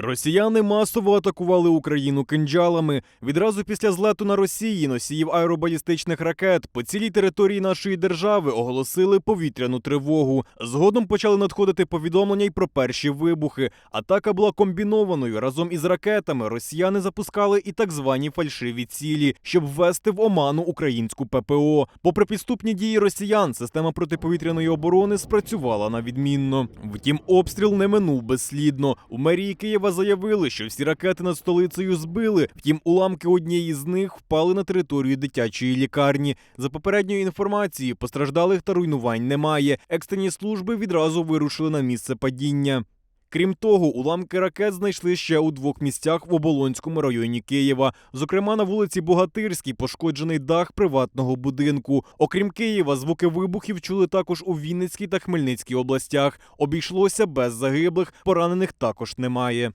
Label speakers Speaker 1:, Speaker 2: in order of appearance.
Speaker 1: Росіяни масово атакували Україну кинджалами. Відразу після злету на Росії носіїв аеробалістичних ракет по цілій території нашої держави оголосили повітряну тривогу. Згодом почали надходити повідомлення й про перші вибухи. Атака була комбінованою. Разом із ракетами росіяни запускали і так звані фальшиві цілі, щоб ввести в оману українську ППО. Попри підступні дії росіян, система протиповітряної оборони спрацювала на відмінно. Втім, обстріл не минув безслідно. У мерії Києва заявили, що всі ракети над столицею збили. Втім, уламки однієї з них впали на територію дитячої лікарні. За попередньою інформацією, постраждалих та руйнувань немає. Екстрені служби відразу вирушили на місце падіння. Крім того, уламки ракет знайшли ще у двох місцях в Оболонському районі Києва. Зокрема, на вулиці Богатирській пошкоджений дах приватного будинку. Окрім Києва, звуки вибухів чули також у Вінницькій та Хмельницькій областях. Обійшлося без загиблих, поранених також немає.